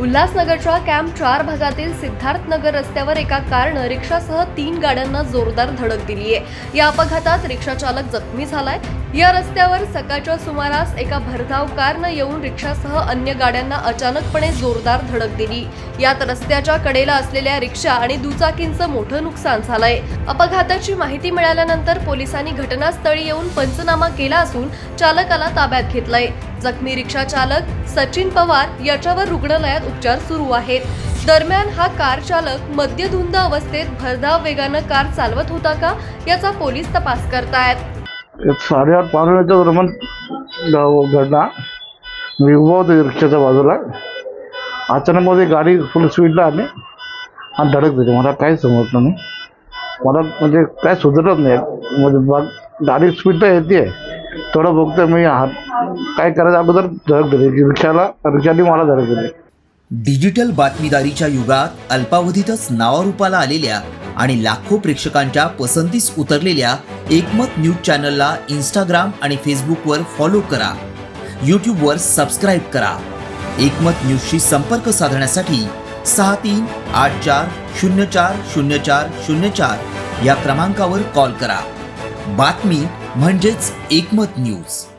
उल्हासनगरच्या कॅम्प चार भागातील सिद्धार्थनगर रस्त्यावर एका कारनं रिक्षासह तीन गाड्यांना जोरदार धडक दिली आहे. या अपघातात रिक्षा चालक जखमी झालाय. या रस्त्यावर सकाळच्या सुमारास एका भरधाव कारनं येऊन रिक्षासह अन्य गाड्यांना अचानकपणे जोरदार धडक दिली. यात रस्त्याच्या कडेला असलेल्या रिक्षा आणि दुचाकींचं मोठं नुकसान झालंय. अपघाताची माहिती मिळाल्यानंतर पोलिसांनी घटनास्थळी येऊन पंचनामा केला असून चालकाला ताब्यात घेतलाय. जखमी रिक्षा चालक सचिन पवार याच्यावर रुग्णालयात उपचार सुरू आहेत. दरम्यान हा कार चालक मद्यधुंद अवस्थेत भरधाव वेगानं कार चालवत होता का याचा पोलीस तपास करतायत. साडेआठ पावण्याच्या दरम्यान घडला मी उभा होतो रिक्षाच्या बाजूला. अचानक मध्ये गाडी फुल स्पीडला आली आणि धडक दिली मला काहीच समजलं नाही. मला म्हणजे काय सुधरत नाही. म्हणजे गाडी स्पीडला येते. थोडं बघतो मी हात काय करायचं? अगोदर धडक दिली. रिक्षाला रिक्षाने मला धडक दिली. डिजिटल बातमीदारीच्या युगात अल्पावधीतच नावारूपाला आलेल्या आणि लाखो प्रेक्षकांच्या पसंतीस उतरलेल्या एकमत न्यूज चॅनलला इंस्टाग्राम आणि फेसबुकवर फॉलो करा. यूट्यूबवर सबस्क्राईब करा. एकमत न्यूजशी संपर्क साधण्यासाठी सहा तीन आठ चार शून्य चार शून्य चार शून्य चार या क्रमांकावर कॉल करा. बातमी म्हणजेच एकमत न्यूज.